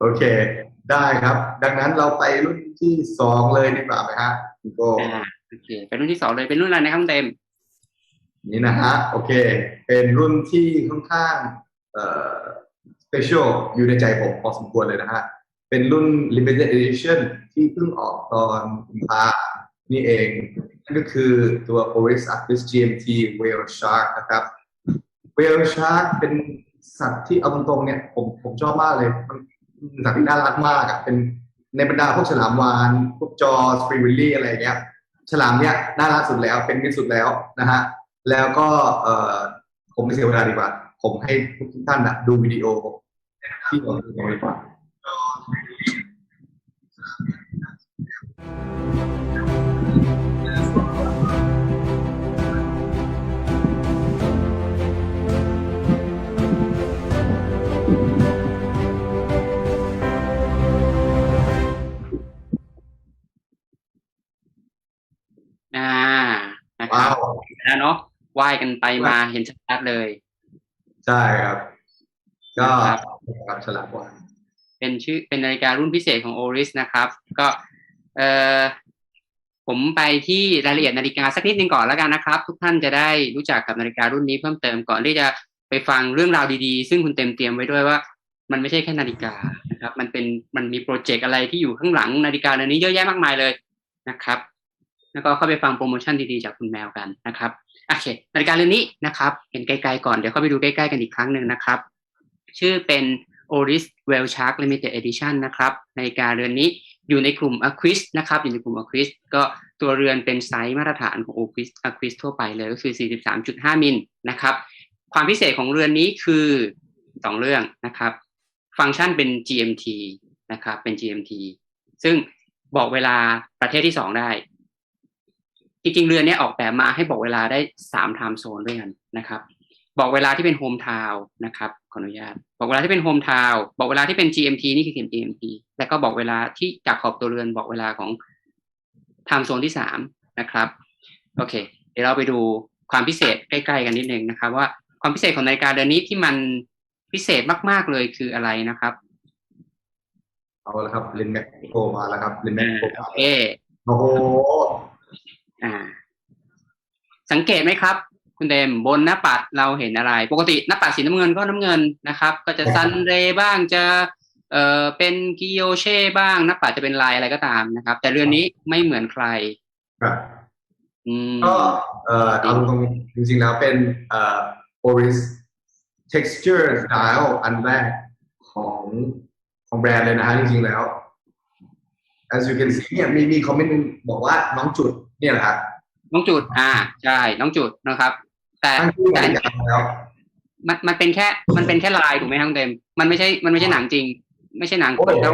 โอเค ได้ครับ ดังนั้นเราไปรุ่นที่สองเลยดีกว่าไหมฮะคุณโกอ่าโอเคเป็นรุ่นที่สองเลยเป็นรุ่นอะไรนะครับคุณเต็ม นี่นะฮะโอเค เป็นรุ่นที่ค่อนข้างเอ่อ special อยู่ในใจผมพอสมควรเลยนะฮะ เป็นรุ่น limited edition ที่เพิ่งออกตอนกุมภานี่เองนั่นก็คือตัว Oryx Arctis GMT Whale Shark นะครับ Whale Shark เป็น สัตว์ที่เอาตรงๆเนี่ยผมผมชอบมากเลยมันมันสัตว์ที่น่ารักมากอะเป็นในบรรดาพวกฉลามวาฬพวกจอสปริวิลลี่อะไรอย่างเงี้ยฉลามเนี่ยน่ารักสุดแล้วเป็นมิตรสุดแล้วนะฮะแล้วก็เอ่อผมไม่เสียเวลาดีกว่า ผมให้ทุกท่านนะดูวิดีโอที่ผมดูดีกว่า อ่านะคว้ารับวแล้วเนาะว่ายกันไปมาเห็นชัดๆเลย ใช่ครับ ก็ครับครับฉลามวาฬเป็นชื่อเป็นนาฬิการุ่นพิเศษของ Oris นะครับ ก็เอ่อผมไปที่รายละเอียดนาฬิกาสักนิดนึงก่อนแล้วกันนะครับ ทุกท่านจะได้รู้จักกับนาฬิการุ่นนี้เพิ่มเติมก่อนที่จะไปฟังเรื่องราวดีๆ ซึ่งคุณเต็มเตรียมไว้ด้วยว่า มันไม่ใช่แค่นาฬิกานะครับ มันเป็นมันมีโปรเจกต์อะไรที่อยู่ข้างหลังนาฬิกาเรือนนี้เยอะแยะมากมายเลยนะครับ แล้วก็เข้าไปฟังโปรโมชั่นดีๆจากคุณแมวกันนะครับโอเคนาฬิกาเรือนนี้นะครับ เห็นไกลๆก่อนเดี๋ยวเข้าไปดูใกล้ๆกันอีกครั้งหนึ่งนะครับ ชื่อเป็น Oris Well Shark Limited Edition นะครับนาฬิกาเรือนนี้อยู่ในกลุ่ม Aquis นะครับ อยู่ในกลุ่ม Aquis ก็ตัวเรือนเป็นไซส์มาตรฐานของ Aquis Aquis ทั่วไปเลยก็คือ 43.5 มิลนะครับ ความพิเศษของเรือนนี้คือสองเรื่องนะครับ ฟังก์ชันเป็น GMT นะครับ เป็น GMT ซึ่งบอกเวลาประเทศที่สองได้ จริงๆเรือนเนี้ยออกแบบมาให้บอกเวลาได้สามไทม์โซนด้วยกันนะครับ บอกเวลาที่เป็นโฮมทาวน์นะครับขออนุญาต บอกเวลาที่เป็นโฮมทาวน์บอกเวลาที่เป็น GMT นี่คือเขียน GMT แล้วก็บอกเวลาที่จากขอบตัวเรือนบอกเวลาของไทม์โซนที่สามนะครับโอเค เดี๋ยวเราไปดูความพิเศษใกล้ๆกันนิดนึงนะครับ ว่าความพิเศษของนาฬิกาเรือนนี้ที่มันพิเศษมากๆเลยคืออะไรนะครับ เอาละครับลินแม็กโกมาแล้วครับลินแม็กโกโอมาเคโอ้โห อ่า สังเกตไหมครับ คุณเดมบนหน้าปัดเราเห็นอะไร ปกติหน้าปัดสีน้ำเงินก็น้ำเงินนะครับ ก็จะซันเรย์บ้างจะ เอ่อเป็นกิโยเช่บ้างหน้าปัดจะเป็นลายอะไรก็ตามนะครับ แต่เรือนนี้ไม่เหมือนใครครับอืมก็เอ่อเอาตรงๆจริงๆแล้วเป็นเอ่อ Oris texture style อันแรกของของแบรนด์เลยนะฮะจริงๆแล้ว as you can see เนี่ยมีมีคอมเมนต์หนึงบอกว่าน้องจุด เนี่ยแหละครับน้องจุด อ่า ใช่ น้องจุดนะครับ แต่ตั้งชื่อแต่นาฬิกาแล้วมันมันเป็นแค่ มันเป็นแค่ลายถูกไหมครับคุณเดมมันไม่ใช่ มันไม่ใช่หนังจริง ไม่ใช่หนังโอ้ยแล้ว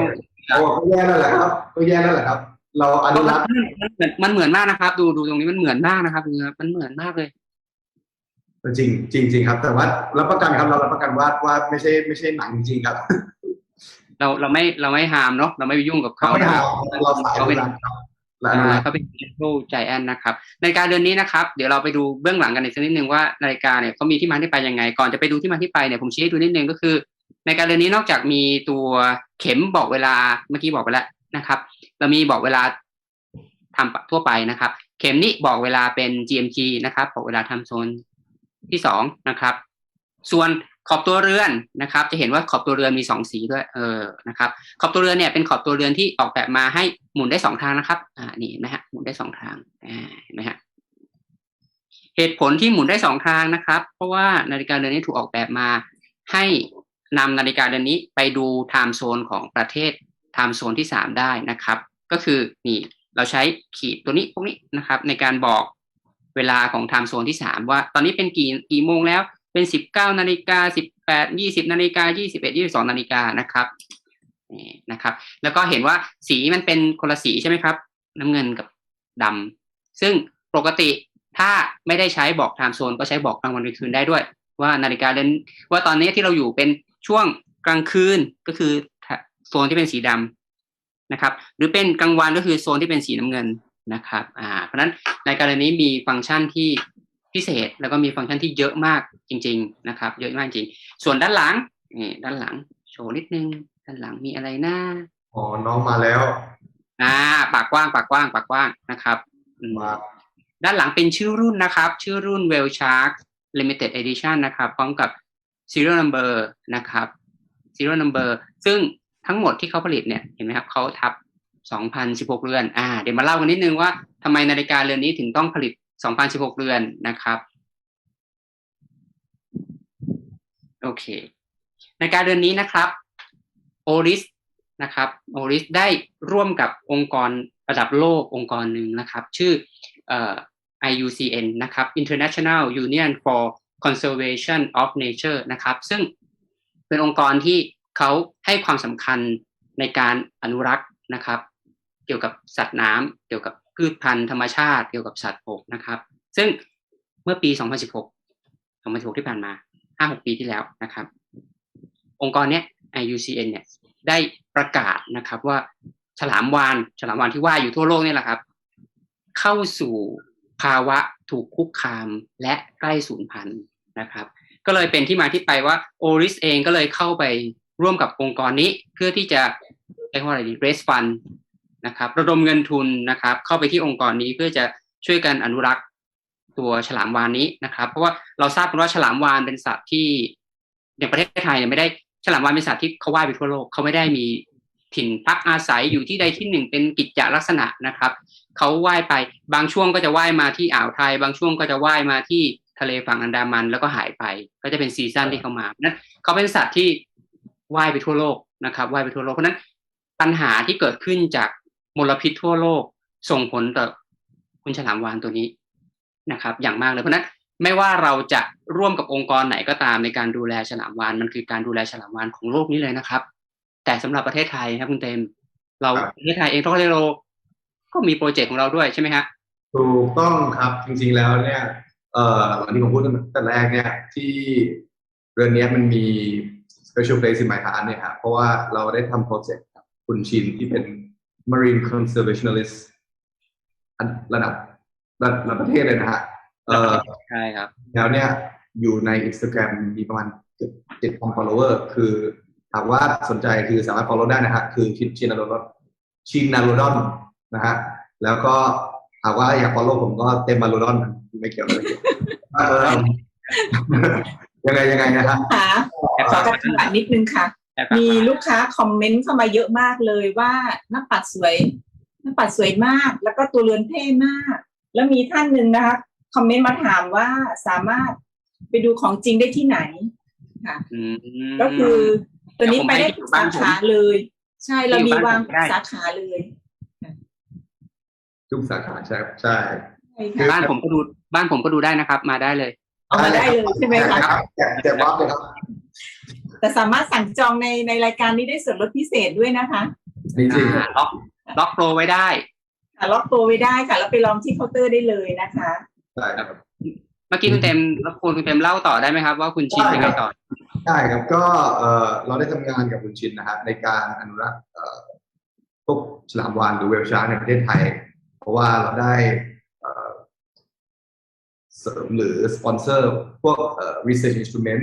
โอ้ก็แย่แล้วแหละครับก็แย่แล้วแหละครับ เราอนุรักษ์มันเหมือนมันเหมือนมากนะครับ ดูดูตรงนี้มันเหมือนมากนะครับดูนะครับมันเหมือนมากเลยจริงจริงจริงครับ แต่ว่ารับประกันครับเรารับประกันว่าว่าไม่ใช่ไม่ใช่หนังจริงๆครับ เราเราไม่เราไม่หามเนาะเราไม่ไปยุ่งกับเขาเขาไม่นะคหารับเราสายอเขานุเป็นรักษ์ครับและอนุอ่ารักษ์เขาเป็น Gentle Giant นะครับนาฬิกาเรือนนี้นะครับ เดี๋ยวเราไปดูเบื้องหลังกันอีกสักนิดนึงว่านาฬิกาเนี่ยเขามีที่มาที่ไปยังไง ก่อนจะไปดูที่มาที่ไปเนี่ยผมชี้ให้ดูนิดนึงก็คือนาฬิกาเรือนนี้นอกจากมีตัวเข็มบอกเวลาเมื่อกี้บอกไปแล้วนะครับ เรามีบอกเวลาทำทั่วไปนะครับ เข็มนี้บอกเวลาเป็น GMT นะครับ บอกเวลาทำโซนที่สองนะครับ ส่วน ขอบตัวเรือนนะครับ จะเห็นว่าขอบตัวเรือนมีสองสีด้วยเออนะครับ ขอบตัวเรือนเนี่ยเป็นขอบตัวเรือนที่ออกแบบมาให้หมุนได้สองทางนะครับ อ่านี่เห็นไหมฮะหมุนได้สองทางอ่าเห็นไหมฮะเหตุผลที่หมุนได้สองทางนะครับ เพราะว่านาฬิกาเรือนนี้ถูกออกแบบมาให้นำนาฬิกาเรือนนี้ไปดูไทม์โซนของประเทศไทม์โซนที่สามได้นะครับ ก็คือนี่เราใช้ขีดตัวนี้พวกนี้นะครับ ในการบอกเวลาของไทม์โซนที่สามว่าตอนนี้เป็นกี่กี่โมงแล้ว เป็นสิบเก้านาฬิกาสิบแปดยี่สิบนาฬิกายี่สิบเอ็ดยี่สิบสองนาฬิกานะครับนี่นะครับ แล้วก็เห็นว่าสีมันเป็นคนละสีใช่ไหมครับ น้ำเงินกับดำซึ่งปกติถ้าไม่ได้ใช้บอกไทม์โซนก็ใช้บอกกลางวันกลางคืนได้ด้วย ว่านาฬิกาเรือนว่าตอนนี้ที่เราอยู่เป็นช่วงกลางคืนก็คือโซนที่เป็นสีดำนะครับ หรือเป็นกลางวันก็คือโซนที่เป็นสีน้ำเงินนะครับ อ่า เพราะฉะนั้นในกรือนนี้มีฟังก์ชันที่ พิเศษแล้วก็มีฟังก์ชันที่เยอะมากจริง ๆ นะครับ เยอะมากจริง ส่วนด้านหลังนี่ด้านหลังโชว์นิดนึง ด้านหลังมีอะไรหน้าอ๋อน้องมาแล้วอ่าปากกว้างปากกว้างปากกว้างนะครับอืมมาด้านหลังเป็นชื่อรุ่นนะครับ ชื่อรุ่น Well Shark Limited Edition นะครับ พร้อมกับ serial number นะครับ serial number ซึ่งทั้งหมดที่เขาผลิตเนี่ยเห็นไหมครับเขาทับ 2016 เรือน อ่า เดี๋ยวมาเล่ากันนิดนึงว่าทำไมนาฬิกาเรือนนี้ถึงต้องผลิต 2016เรือนนะครับ โอเค ในการเรือนนี้นะครับ Oris นะครับ Oris ได้ร่วมกับองค์กรระดับโลกองค์กรหนึ่งนะครับ ชื่อเอ่อ IUCN นะครับ International Union for Conservation of Nature นะครับ ซึ่งเป็นองค์กรที่เขาให้ความสำคัญในการอนุรักษ์นะครับ เกี่ยวกับสัตว์น้ำเกี่ยวกับ พืชพันธุ์ธรรมชาติเกี่ยวกับสัตว์บกนะครับ ซึ่งเมื่อปี 2016 2016 ที่ผ่านมา 5-6 ปีที่แล้วนะครับ องค์กรเนี้ย IUCN เนี่ยได้ประกาศนะครับว่าฉลามวานฉลามวานที่ว่ายอยู่ทั่วโลกเนี่ยแหละครับ เข้าสู่ภาวะถูกคุกคามและใกล้สูญพันธุ์นะครับ ก็เลยเป็นที่มาที่ไปว่าโอริสเองก็เลยเข้าไปร่วมกับองค์กรนี้เพื่อที่จะเรียกว่าอะไรดี raise fund น นะครับระดมเงินทุนนะครับ เข้าไปที่องค์กรนี้เพื่อจะช่วยกันอนุรักษ์ตัวฉลามวานนี้นะครับ เพราะว่าเราทราบกันว่าฉลามวานเป็นสัตว์ที่อย่างประเทศไทยเนี่ยไม่ได้ฉลามวานเป็นสัตว์ที่เขาว่ายไปทั่วโลกเขาไม่ได้มีถิ่นพักอาศัยอยู่ที่ใดที่หนึ่งเป็นกิจจลักษณะนะครับเขาว่ายไปบางช่วงก็จะว่ายมาที่อ่าวไทย บางช่วงก็จะว่ายมาที่ทะเลฝั่งอันดามันแล้วก็หายไป ก็จะเป็นซีซั่นที่เขามานั้นเขาเป็นสัตว์ที่ว่ายไปทั่วโลกนะครับว่ายไปทั่วโลกเพราะนั้นปัญหาที่เกิดขึ้นจาก มลพิษทั่วโลกส่งผลต่อคุณฉลามวานตัวนี้นะครับ อย่างมากเลยเพราะฉะนั้นไม่ว่าเราจะร่วมกับองค์กรไหนก็ตามในการดูแลฉลามวานมันคือการดูแลฉลามวานของโลกนี้เลยนะครับ แต่สำหรับประเทศไทยครับคุณเต็ม เราครับประเทศไทยเองทอเทโรก็มีโปรเจกต์ของเราด้วยใช่ไหมฮะถูกต้องครับจริงๆแล้วเนี่ยเอ่ออันที่ผมพูดตั้งแต่แรกเนี่ยที่เรื่องนี้มันมี special place in my heart เนี่ยครับเพราะว่าเราได้ทำโปรเจกต์กับคุณชินที่เป็น marine conservationist อันระดับระดับประเทศเลยนะฮะเอ่อใช่ครับ แล้วเนี่ยอยู่ใน Instagram มีประมาณเจ็ดเจ็ดพัน follower คือถามว่าสนใจคือสามารถ follow ได้นะฮะคือชินชินาโรดอนชินาโรดอนนะฮะแล้วก็ถามว่าอยาก follow ผมก็เต็มมาโรดอนไม่เกี่ยวไม่เกี่ยวเออยังไงยังไงนะฮะค่ะแอบขอฝากกระถางนิดนึงค่ะแอบฝาก มีลูกค้าคอมเมนต์เข้ามาเยอะมากเลยว่าหน้าปัดสวย หน้าปัดสวยมาก แล้วก็ตัวเรือนเท่มาก แล้วมีท่านหนึ่งนะคะคอมเมนต์มาถามว่าสามารถไปดูของจริงได้ที่ไหนค่ะอืมก็คือตัวนี้ไปได้เดี๋ยวผมให้ทุกสาขาเลย ใช่เรามีวางที่อยู่บ้านผมได้สาขาเลยทุกสาขาใช่ใช่ใช่ค่ะบ้านผมก็ดูบ้านผมก็ดูได้นะครับ มาได้เลยเอามาได้เลยใช่ไหมคะครับแจกแจกวับเลยครับ แต่สามารถสั่งจองในในรายการนี้ได้ส่วนลดพิเศษด้วยนะคะจริงๆอ่าล็อกล็อกโปรไว้ได้ค่ะล็อกตัวไว้ได้ค่ะแล้วไปลองที่เคาน์เตอร์ได้เลยนะคะ ใช่ครับ เมื่อกี้คุณเต็มรบกวนคุณเต็มเล่าต่อได้ไหมครับ ว่าคุณชินได้ ยังครัไงบต่อใช่ครับก็เออเราได้ทำงานกับคุณชินนะฮะในการอนุรักษ์เอ่อพวกฉลามวาฬหรือเวลชาร์กในประเทศไทย เพราะว่าเราได้เอ่อเสริมหรือสปอนเซอร์พวกเอ่อ research instrument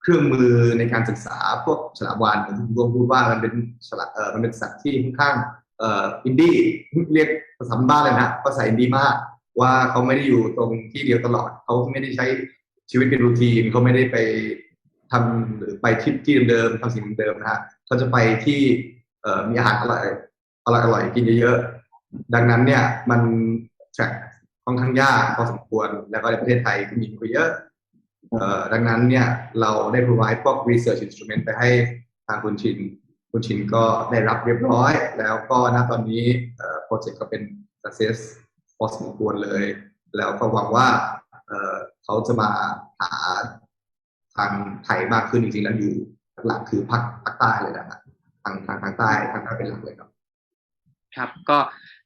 เครื่องมือในการศึกษาพวกฉลามวาฬผมรวมพูดว่ามันเป็นฉลามเออมันเป็นสัตว์ที่ค่อนข้างเอ่ออินดี้เรียกภาษาบ้านเลยนะภาษาอินดี้มาก ว่าเขาไม่ได้อยู่ตรงที่เดียวตลอด เขาไม่ได้ใช้ชีวิตเป็นรูทีนเขาไม่ได้ไปทำหรือไปทริปที่เดิมๆทำสิ่งเดิมนะฮะเขาจะไปที่เอ่อมีอาหารอร่อยอร่อยอร่อยกินเยอะๆดังนั้นเนี่ยมันแทร็กค่อนข้างยากพอสมควรแล้วก็ในประเทศไทยก็มีไปเยอะ ดังนั้นเนี่ยเราได้ provide พวก research instrument ไปให้ทางคุณชิน คุณชินก็ได้รับเรียบร้อย แล้วก็ณตอนนี้โปรเจกต์ก็เป็น success พอสมควรเลย แล้วก็หวังว่าเเขาจะมาหาทางไทยมากขึ้นจริงๆแล้วอยู่หลักคือภาคภาคใต้เลยนะทางทางทางใต้ทางใต้เป็นหลักเลยครับ ครับ ก็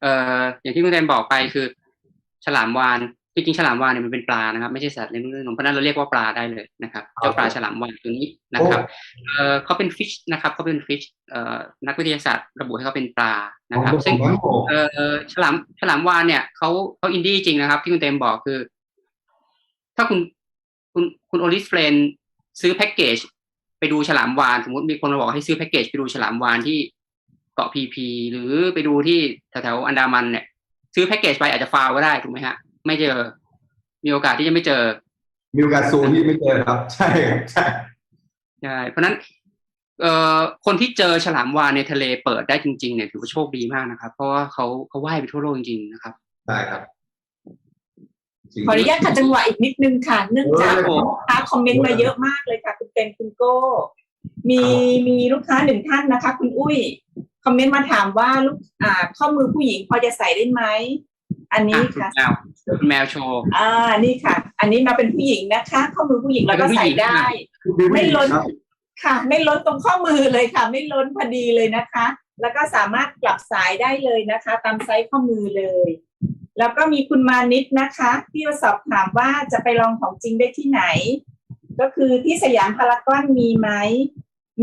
เอ่ออย่างที่คุณเต็มบอกไปคือ ฉลามวาฬ จริงๆฉลามวาฬเนี่ยมันเป็นปลานะครับ ไม่ใช่สัตว์เลี้ยงลูกด้วยนมเพราะฉะนั้นเราเรียกว่าปลาได้เลยนะครับเจ้าปลาฉลามวาฬตัวนี้นะครับเอ่อเขาเป็นฟิชนะครับเขาเป็นฟิชเอ่อนักวิทยาศาสตร์ระบุให้เขาเป็นปลานะครับ ซึ่งเอ่อฉลามฉลามวาฬเนี่ยเขาเขาอินดี้จริงนะครับ ที่คุณเต็มบอกคือ ถ้าคุณคุณคุณโอลิสเฟรนซื้อแพ็กเกจไปดูฉลามวานสมมติมีคนมาบอกให้ซื้อแพ็กเกจไปดูฉลามวานที่เกาะพีพีหรือไปดูที่แถวๆอันดามันเนี่ย ซื้อแพ็กเกจไปอาจจะฟาวก็ได้ถูกไหมฮะ ไม่เจอ มีโอกาสที่จะไม่เจอ มีโอกาสซูมที่ไม่เจอครับ ใช่ครับใช่ใช่เพราะฉะนั้นเอ่อคนที่เจอฉลามวาฬในทะเลเปิดได้จริง ๆ เนี่ยถือว่าโชคดีมากนะครับ เพราะว่าเขาเขาว่ายไปทั่วโลกจริงๆนะครับใช่ครับจริงขออนุญาตขัดจังหวะอีกนิดนึงค่ะ เนื่องจากเออลูกค้าคอมเมนต์มาเยอะมากเลยค่ะ คุณเต็มคุณโก้ มีมีลูกค้าหนึ่งท่านนะคะ คุณอุ้ย คอมเมนต์มาถามว่าลูกอ่า ข้อมือผู้หญิงพอจะใส่ได้ไหม อันนี้อะค่ะคุณแมวคุณแมวโชว์อ่านี่ค่ะ อันนี้มาเป็นผู้หญิงนะคะข้อมือผู้หญิงแล้วก็ใส่ได้ ไม่ล้นครับค่ะ ไม่ล้นตรงข้อมือเลยค่ะ ไม่ล้นพอดีเลยนะคะ แล้วก็สามารถกลับสายได้เลยนะคะ ตามไซส์ข้อมือเลย แล้วก็มีคุณมานิดนะคะที่มาสอบถามว่าจะไปลองของจริงได้ที่ไหน ก็คือที่สยามพารากอนมีไหม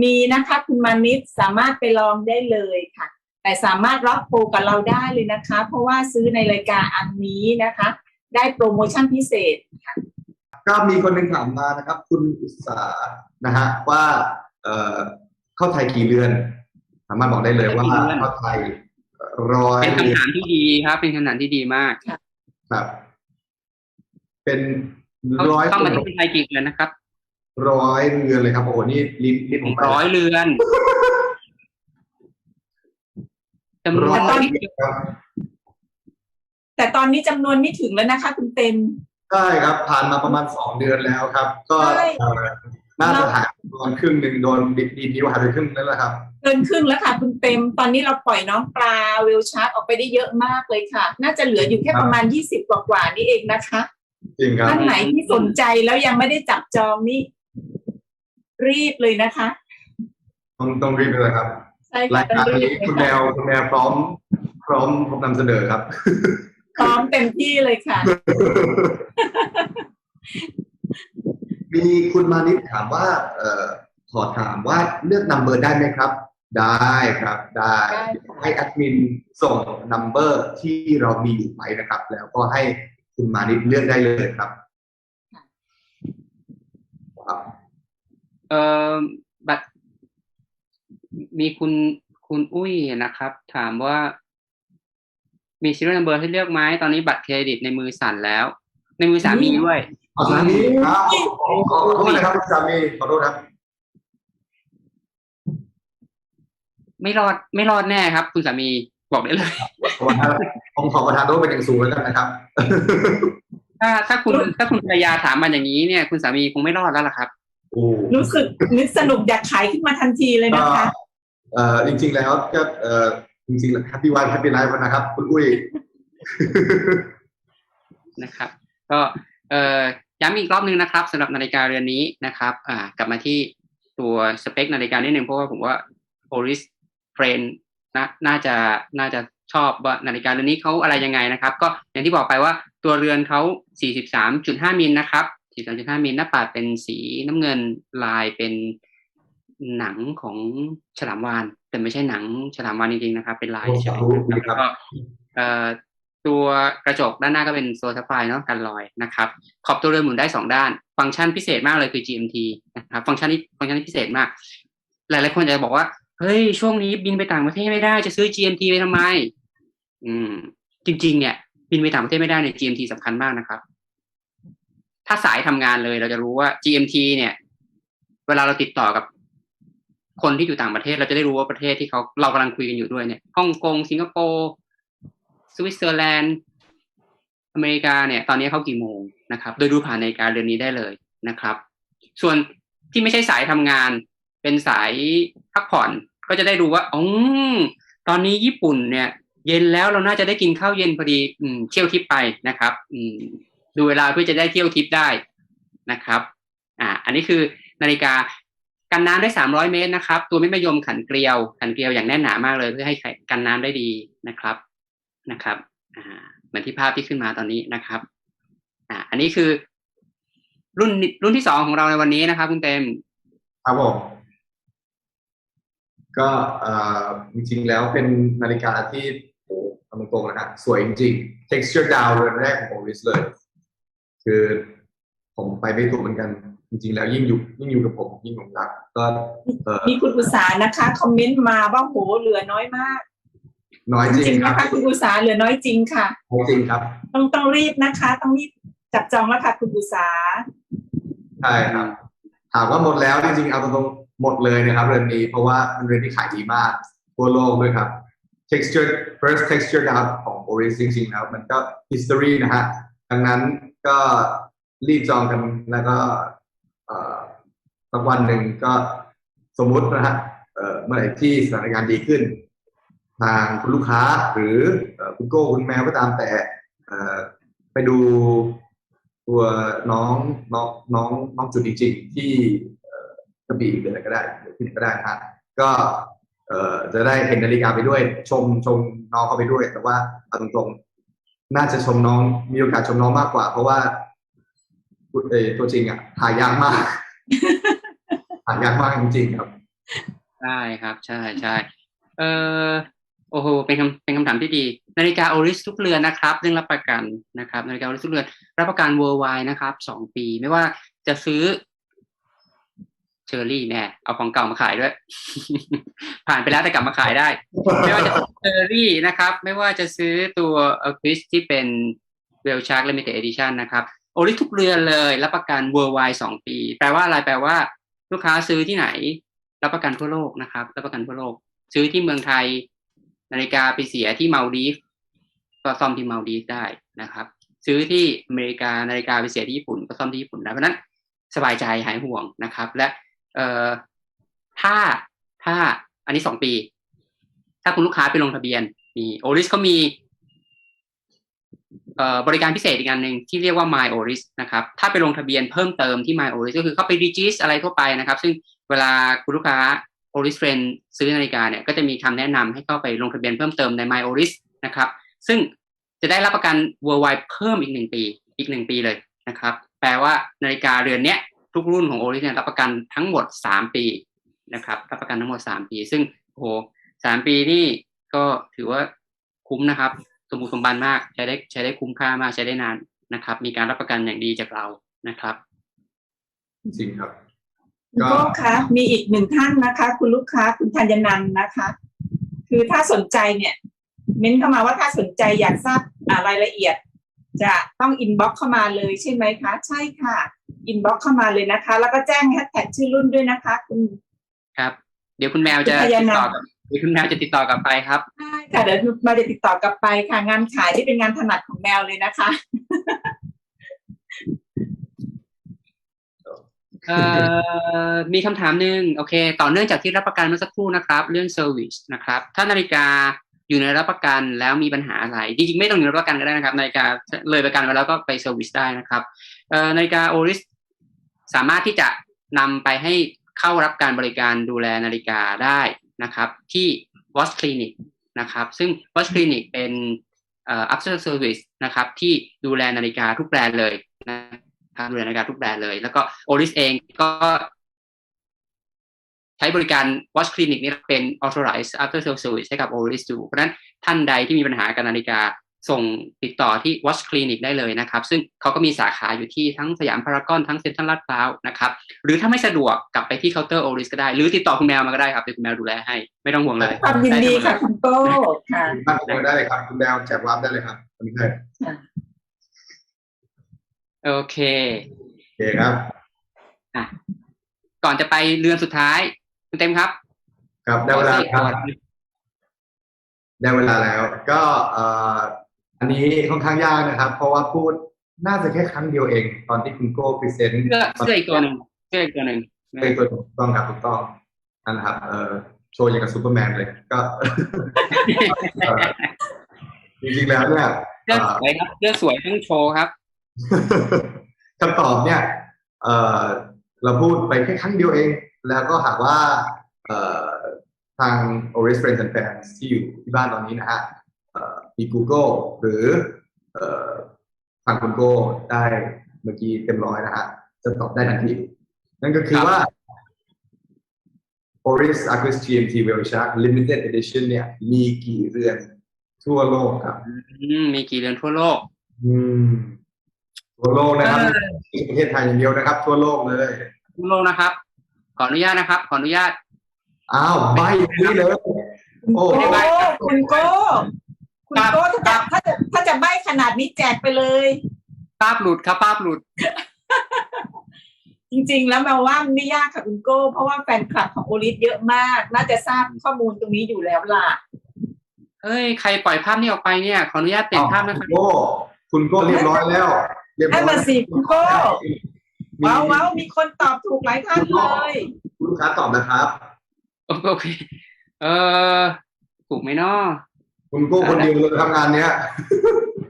มีนะคะ คุณมานิดสามารถไปลองได้เลยค่ะ แต่สามารถรับโปรกับเราได้เลยนะคะ เพราะว่าซื้อในรายการอันนี้นะคะ ได้โปรโมชั่นพิเศษก็มีคนหนึ่งถามมานะครับ คุณอุตสานะฮะว่าเอ่อเข้าไทยกี่เรือน สามารถบอกได้เลยว่าเข้าไทยร้อยเป็นเรือนคำถามที่ดีครับ เป็นคำถามที่ดีมากครับ เป็นเขาร้อยต้องมาที่ประเทศไทยกี่เดือนนะครับร้อยเรือนเลยครับโอ้โหนี่ลิ้นลิ้นผมไปร้อยเรือน จำนวนร้อยจำนวนเรือนครับแต่ตอนนี้จำนวนไม่ถึงแล้วนะคะ คุณเต็ม ใช่ครับ ผ่านมาประมาณสองเดือนแล้วครับ ก็ใช่ เอ่อน่าจะหายประมาณครึ่งหนึ่งโดนดิดดีนิ้วหายไปครึ่งนั่นแหละครับเกินครึ่งแล้วค่ะคุณเต็ม ตอนนี้เราปล่อยน้องปลาเวลชาร์กออกไปได้เยอะมากเลยค่ะ น่าจะเหลืออยู่แค่ประมาณยี่สิบกว่าๆนี่เองนะคะจริงครับ ท่านไหนที่สนใจแล้วยังไม่ได้จับจองนี่รีบเลยนะคะ ต้องต้องรีบเลยครับ ใช่ราค่ะยต้อการงรีนี้บเลยคุณแมค่ะวคุณแมวพร้อม พร้อมพร้อมนำเสนอครับ พร้อมเต็มที่เลยค่ะ มีคุณมานิดถามว่า เอ่อขอถามว่าเลือกนัมเบอร์ได้ไหมครับ ได้ครับ ได้ได้ค่ะให้แอดมินส่งนัมเบอร์ที่เรามีอยู่ไปนะครับ แล้วก็ให้คุณมานิดเลือกได้เลยครับ ครับเอ่อบัตร มีคุณคุณอุ้ยนะครับ ถามว่า มีซีรีส์นัมเบอร์ให้เลือกไหมตอนนี้บัตรเครดิตในมือสั่นแล้ว ในมือสามีด้วยเอาสามีครับขอขอโทษนะครับสามีขอโทษครับ ไม่รอดไม่รอดแน่ครับ คุณสามีบอกได้เลยผมขอประทานโทษเป็นอย่างสูงแล้วกันนะครับ ถ้าถ้าคุณถ้าคุณภรรยาถามมาอย่างนี้เนี่ย คุณสามีคงไม่รอดแล้วล่ะครับโอ้รู้สึกนึกสนุกอยากขายขึ้นมาทันทีเลยนะคะ เอ่อจริง ๆ แล้วก็เอ่อจริงๆแฮปปี้วันแฮปปี้ไลฟ์นะครับ คุณอุ้ยนะครับ ก็เอ่อย้ำอีกรอบนึงนะครับสำหรับนาฬิกาเรือนนี้นะครับ อ่ากลับมาที่ตัวสเปคนาฬิกานิดนึงเพราะว่าผมว่า Oris Friend นะน่าจะน่าจะชอบว่านาฬิกาเรือนนี้เขาอะไรยังไงนะครับ ก็อย่างที่บอกไปว่าตัวเรือนเขา 43.5 มิลนะครับ 43.5 มิลหน้าปัดเป็นสีน้ำเงินลายเป็น หนังของฉลามวาฬแต่ไม่ใช่หนังฉลามวาฬจริงๆนะครับ เป็นลายเฉยๆนะครับแล้วก็เอ่อตัวกระจกด้านหน้าก็เป็นโซลาร์ไฟเนาะกันรอยนะครับ ขอบตัวเรือนหมุนได้สองด้าน ฟังก์ชันพิเศษมากเลยคือ GMT นะครับ ฟังก์ชันนี้ฟังก์ชันที่พิเศษมาก หลายๆคนจะบอกว่า เฮ้ย ช่วงนี้บินไปต่างประเทศไม่ได้จะซื้อ GMT ไปทำไม อืม จริง ๆ เนี่ย บินไปต่างประเทศไม่ได้ในย GMT สำคัญมากนะครับ ถ้าสายทำงานเลยเราจะรู้ว่า GMT เนี่ย เวลาเราติดต่อกับ คนที่อยู่ต่างประเทศเราจะได้รู้ว่าประเทศที่เขาเรากำลังคุยกันอยู่ด้วยเนี่ยฮ่องกงสิงคโปร์สวิตเซอร์แลนด์อเมริกาเนี่ย ตอนนี้เขากี่โมงนะครับ โดยดูผ่านนาฬิกาเรือนนี้ได้เลยนะครับ ส่วนที่ไม่ใช่สายทำงาน เป็นสายพักผ่อนก็จะได้ดูว่าอ๋อตอนนี้ญี่ปุ่นเนี่ย เย็นแล้วเราน่าจะได้กินข้าวเย็นพอดี อืมเที่ยวทิปไปนะครับ อืมดูเวลาเพื่อจะได้เที่ยวทิปได้นะครับ อ่า อันนี้คือนาฬิกา กันน้ำได้300เมตรนะครับ ตัวไม่มายมขันเกลียว ขันเกลียวอย่างแน่นหนามากเลย เพื่อให้กันน้ำได้ดีนะครับนะครับอ่าเหมือนที่ภาพที่ขึ้นมาตอนนี้นะครับอ่าอันนี้คือ รุ่นรุ่นที่สองของเราในวันนี้นะครับ คุณเต็มครับผมก็จริงๆแล้วเป็นนาฬิกาที่โอ้ทำตรงๆนะฮะสวยจริงๆ texture down เรือนแรกของ Oris เลย คือผมไปไม่ถูกเหมือนกัน จริงๆแล้วยิ่งอยู่ยิ่งอยู่กับผมยิ่งผมรัก ก็เออมีคุณอุตสานะคะ คอมเมนต์มาว่าโหเหลือน้อยมากน้อยจจริริงงๆครันะบคะคุณอุตสาเหลือน้อยจริงค่ะจริงครับ ต้องต้องรีบนะคะ ต้องรีบจับจองแล้วค่ะคุณอุตสาใช่ครับ ถามว่าหมดแล้วจริงๆเอาตรงๆหมดเลยนะครับเรือนนี้เพราะว่ามันเรือนที่ขายดีมากทั่วโลกด้วยครับ texture first texture นะครับของ Oris จริงๆแล้วมันก็ history นะฮะดังนั้นก็รีบจองกันแล้วก็เอ่อ สักวันหนึ่งก็สมมุตินะฮะเมื่อไหร่ที่สถานการณ์ดีขึ้น ทางคุณลูกค้าหรือคุณโก้คุณแมวก็ตามแต่ไปดูตัวน้องน้องน้องน้องจุดจริงๆที่กระบี่หรืออะไรก็ได้หรือที่ไหนก็ได้นะฮะก็จะได้เห็นนาฬิกาไปด้วย ชมชมน้องเขาไปด้วย แต่ว่าเอาตรงๆน่าจะชมน้องมีโอกาสชมน้องมากกว่า เพราะว่าตัวจริงอะหายากมาก หายากมากจริงๆครับใช่ครับ ใช่ใช่เออโอ้โหเป็นคำเป็นคำถามที่ดี นาฬิกาโอริสทุกเรือนนะครับเรื่องรับประกันนะครับ นาฬิกาโอริสทุกเรือนรับประกัน worldwide นะครับสองปี ไม่ว่าจะซื้อเชอรี่แน่เอาของเก่ามาขายด้วย ผ่านไปแล้วแต่กลับมาขายได้ ไม่ว่าจะซื้อเชอรี่นะครับ ไม่ว่าจะซื้อตัวเอคริสที่เป็นเวลชาร์กลิมิเต็ดเอดิชันนะครับโอริสทุกเรือนเลย รับประกัน worldwide สองปี แปลว่าอะไรแปลว่า ลูกค้าซื้อที่ไหน รับประกันทั่วโลกนะครับ รับประกันทั่วโลก ซื้อที่เมืองไทย นาฬิกาไปเสียที่มาลดีฟก็ซ่อมที่มาลดีฟได้นะครับ ซื้อที่อเมริกานาฬิกาไปเสียที่ญี่ปุ่นก็ซ่อมที่ญี่ปุ่นได้เพราะนั้นสบายใจหายห่วงนะครับ และเอ่อถ้าถ้าอันนี้สองปี ถ้าคุณลูกค้าไปลงทะเบียนมีโอริสเขามี บริการพิเศษอีกอันหนึ่งที่เรียกว่า My Oris นะครับถ้าไปลงทะเบียนเพิ่มเติมที่ My Oris ก็คือเข้าไป regis อะไรทั่วไปนะครับ ซึ่งเวลาคุณลูกค้า Oris Friend ซื้อนาฬิกาเนี่ยก็จะมีคำแนะนำให้เข้าไปลงทะเบียนเพิ่มเติมใน My Oris นะครับซึ่งจะได้รับประกัน worldwide เพิ่มอีกหนึ่งปีอีกหนึ่งปีเลยนะครับแปลว่านาฬิกาเรือนเนี้ยทุกรุ่นของ Oris เนี่ยรับประกันทั้งหมดสามปีนะครับรับประกันทั้งหมดสามปี ซึ่งโอ้โหสามปีนี่ก็ถือว่าคุ้มนะครับ สมบูรณ์สมบันมากใช้ได้ใช้ได้คุ้มค่ามากใช้ได้นานนะครับ มีการรับประกันอย่างดีจากเรานะครับ จริงๆครับคุณก็โก้คะมีอีกหนึ่งท่านนะคะ คุณลูกค้าคุณธัญนันท์นะคะ คือถ้าสนใจเนี่ยเม้นเข้ามาว่าถ้าสนใจอยากทราบอ่ารายละเอียด จะต้องอินบ็อกเข้ามาเลยใช่ไหมคะ ใช่ค่ะอินบ็อกเข้ามาเลยนะคะ แล้วก็แจ้งแฮชแท็กชื่อรุ่นด้วยนะคะ คุณครับ เดี๋ยวคุณแมวจะคุณพติยาดนาต่อกับ เดี๋ยวคุณแมวจะติดต่อกลับไปครับใช่ค่ะเดี๋ยวมาจะติดต่อกลับไปค่ะงานขายที่เป็นงานถนัดของแมวเลยนะคะ เอ่อมีคำถามหนึ่งโอเค ต่อเนื่องจากที่รับประกันเมื่อสักครู่นะครับ เรื่องเซอร์วิสนะครับ ถ้านาฬิกาอยู่ในรับประกันแล้วมีปัญหาอะไรจริงๆไม่ต้องอยู่ในรับประกันก็ได้นะครับนาฬิกาเลยประกันไปแล้วก็ไปเซอร์วิสได้นะครับเอ่อนาฬิกาโอริสสามารถที่จะนำไปให้เข้ารับการบริการดูแลนาฬิกาได้ นะครับที่ Watch Clinic นะครับซึ่ง Watch Clinic เป็นเอ่อ after service นะครับที่ดูแลนาฬิกาทุกแบรนด์เลยนะครับดูแลนาฬิกาทุกแบรนด์เลย แล้วก็ Oris เองก็ใช้บริการ Watch Clinic นี่เป็น authorized after sales service ให้กับ Oris อยู่เพราะฉะนั้นท่านใดที่มีปัญหากับนาฬิกา ส่งติดต่อที่ Watch Clinic ได้เลยนะครับ ซึ่งเขาก็มีสาขาอยู่ที่ทั้งสยามพารากอนทั้งเซ็นทรัลลาดพร้าวนะครับหรือถ้าไม่สะดวกกลับไปที่เคาน์เตอร์ Oris ก็ได้ หรือติดต่อคุณแมวมาก็ได้ครับเดี๋ยวคุณแมวดูแลให้ ไม่ต้องห่วงเลยความยินดีค่ะคุณโก้ค่ะท่านคุณแมวได้เลยครับคุณแมวแจกวาร์ปได้เลยครับไม่ใช่โอเคโอเคครับก่อนจะไปเรือนสุดท้ายคุณเต็มครับครับได้เวลาขอคสี่รับตัวได้เวลาแล้ว ก็เอ่อ อันนี้ค่อนข้างยากนะครับ เพราะว่าพูดน่าจะแค่ครั้งเดียวเอง ตอนที่คุณโก้พรีเซนต์เสื้อเสื้ออีกตัวหนึ่งเสื้ออีกตัวหนึ่งเป็นตัวถูกต้องครับถูกต้องนั่นนะครับเออโชว์อย่างกับซูเปอร์แมนเลยก็เอ่อจริงๆแล้วเนี่ยเสื้อสวยครับเสื้อสวยต้องโชว์ครับคำตอบเนี่ยเอ่อเราพูดไปแค่ครั้งเดียวเอง แล้วก็หากว่าเอ่อทาง Oris Friends and Fans ที่อยู่ที่บ้านตอนนี้นะฮะเอ่อ มี Google หรือเอ่อทางคุณโก้ได้เมื่อกี้เต็มร้อยนะฮะจะตอบได้ทันที นั่นก็คือครับว่า Oris Aquis GMT w e l s h a r k Limited Edition เนี่ย มีกี่เรือนทั่วโลกครับอืมมีกี่เรือนทั่วโลก อืม ทั่วโลกนะครับเออไม่ใช่ประเทศไทยอย่างเดียวนะครับ ทั่วโลกเลยคุณโลนะครับ ขออนุญาตนะครับ ขออนุญาต อ้าวใบนี่เลย โอ้โอ้ไม่ได้ใบ้ครับคุณโก้ คุณโก้ถ้าจะถ้าจะถ้าจะใบขนาดนี้แจกไปเลย ภาพหลุดครับภาพหลุด จริง ๆ แล้วแมาว่ามันไม่ยากค่ะคุณโก้ เพราะว่าแฟนคลับของโอลิฟเยอะมาก น่าจะทราบข้อมูลตรงนี้อยู่แล้วล่ะ เอ้ย ใครปล่อยภาพนี้ออกไปเนี่ย ขออนุญาตเปลี่ยนภาพนะคคุรับณโก้คุณโก้เรียบร้อยแล้ว เรียบร้ให้อยมาสิคุณโก้มีว้าวว้าวมีคนตอบถูกหลายท่านเลย คุณลูกค้าตอบนะครับ โอเค เออถูกไหมเนาะ คุณโก้คนเดียวเลยทำงานเนี้ย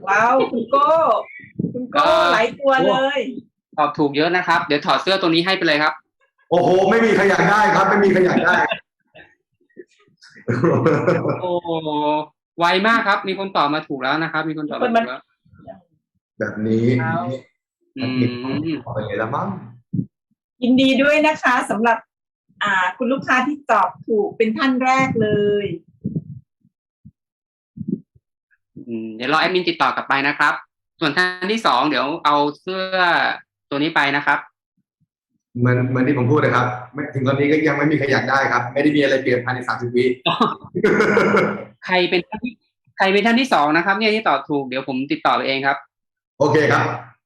ว้าวคุณโก้คุณโก้เอ่อหลายตัวเลยตอบถูกเยอะนะครับ เดี๋ยวถอดเสื้อตัวนี้ให้ไปเลยครับ โอ้โห ไม่มีใครอยากได้ครับ ไม่มีใครอยากได้โอ้ไวมากครับ มีคนตอบมาถูกแล้วนะครับ มีคนตอบมาถูกแล้วแบบนี้เอาอืมเอาไปเลยละมั้งยินดีด้วยนะคะสำหรับ อ่า คุณลูกค้าที่ตอบถูกเป็นท่านแรกเลยอืม เดี๋ยวรอแอดมินติดต่อกลับไปนะครับ ส่วนท่านที่สองเดี๋ยวเอาเสื้อตัวนี้ไปนะครับ เหมือนเหมือนที่ผมพูดนะครับไม่ถึงตอนนี้ก็ยังไม่มีใครอยากได้ครับ ไม่ได้มีอะไรเปลี่ยนภายในสามสิบวิใครเป็นท่านที่ใครเป็นท่านที่สองนะครับ เนี่ยที่ตอบถูกเดี๋ยวผมติดต่อไปเองครับ โอเคครับ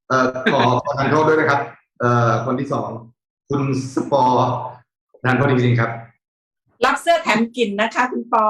เอ่อขอขอทานโทษด้วยนะครับ เอ่อคนที่สองคุณสปอร์ทานโทษจริงๆครับ รับเสื้อแถมกลิ่นนะคะ คุณปอ